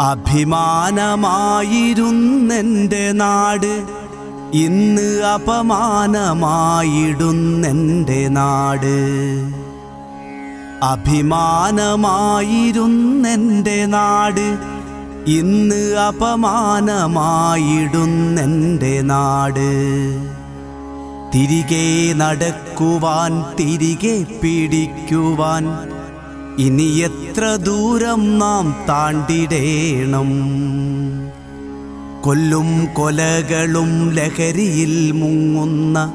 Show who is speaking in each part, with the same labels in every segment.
Speaker 1: അഭിമാനമായിരുന്നെന്റെ നാട് ഇന്ന് അപമാനമായിടുന്നെന്റെ നാട്. അഭിമാനമായിരുന്നെന്റെ നാട് ഇന്ന് അപമാനമായിടുന്നെന്റെ നാട്. തിരികെ നടക്കുവാൻ തിരികെ പിടിക്കുവാൻ ഇനി എത്ര ദൂരം നാം താണ്ടിടേണം? കൊല്ലും കൊലകളും ലഹരിയിൽ മുങ്ങുന്ന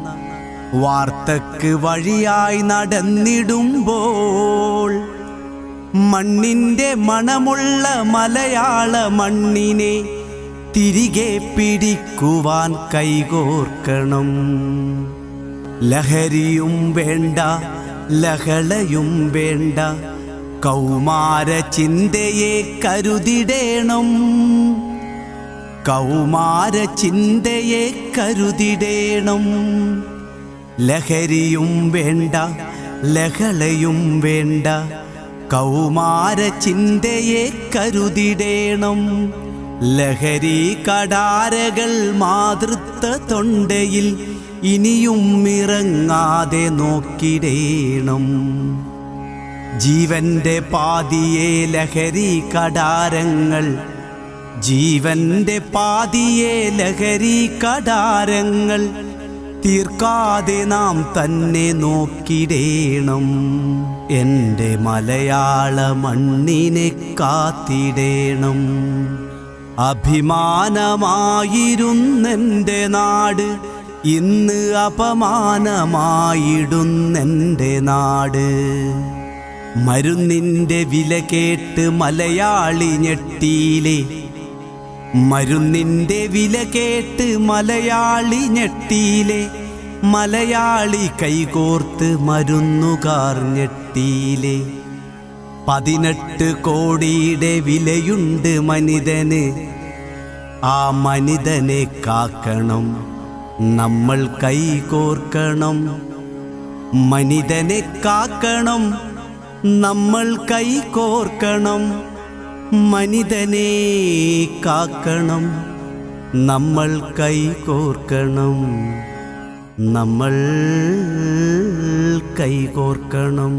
Speaker 1: വാർത്തക്ക് വഴിയായി നടന്നിടുമ്പോൾ മണ്ണിന്റെ മണമുള്ള മലയാള മണ്ണിനെ തിരികെ പിടിക്കുവാൻ കൈകോർക്കണം. ലഹരിയും വേണ്ട ലഹളയും വേണ്ട കൗമാര ചിന്തയെ കരുതിടേണം. കൗമാര ചിന്തയെ കരുതിടേണം. ലഹരിയും വേണ്ട ലഹളയും വേണ്ട. കൗമാര ചിന്തയെ കരുതിടേണം. ലഹരി കടാരകൾ മാതൃത്വ തൊണ്ടയിൽ ഇനിയും ഇറങ്ങാതെ നോക്കിടേണം. ജീവന്റെ പാതിയെ ലഹരി കടാരങ്ങൾ. ജീവന്റെ പാതിയെ ലഹരി കടാരങ്ങൾ. തീർക്കാതെ നാം തന്നെ നോക്കിടേണം. എന്റെ മലയാള മണ്ണിനെ കാത്തിടേണം. അഭിമാനമായിരുന്നെന്റെ നാട് ഇന്ന് അപമാനമായിടുന്നെന്റെ നാട്. മരുന്നിന്റെ വില കേട്ട് മലയാളി ഞെട്ടിയിലെ മരുന്നിന്റെ വില കേട്ട് മലയാളി ഞെട്ടിയിലെ മലയാളി കൈകോർത്ത് മരുന്നുകാർ ഞെട്ടിയിലെ പതിനെട്ട് കോടിയുടെ വിലയുണ്ട് മനിതന്. ആ മനിതനെ കാക്കണം. നമ്മൾ കൈകോർക്കണം. മനിതനെ കാക്കണം. നമ്മൾ കൈകോർക്കണം മനിതനെ കാക്കണം. നമ്മൾ കൈകോർക്കണം നമ്മൾ കൈകോർക്കണം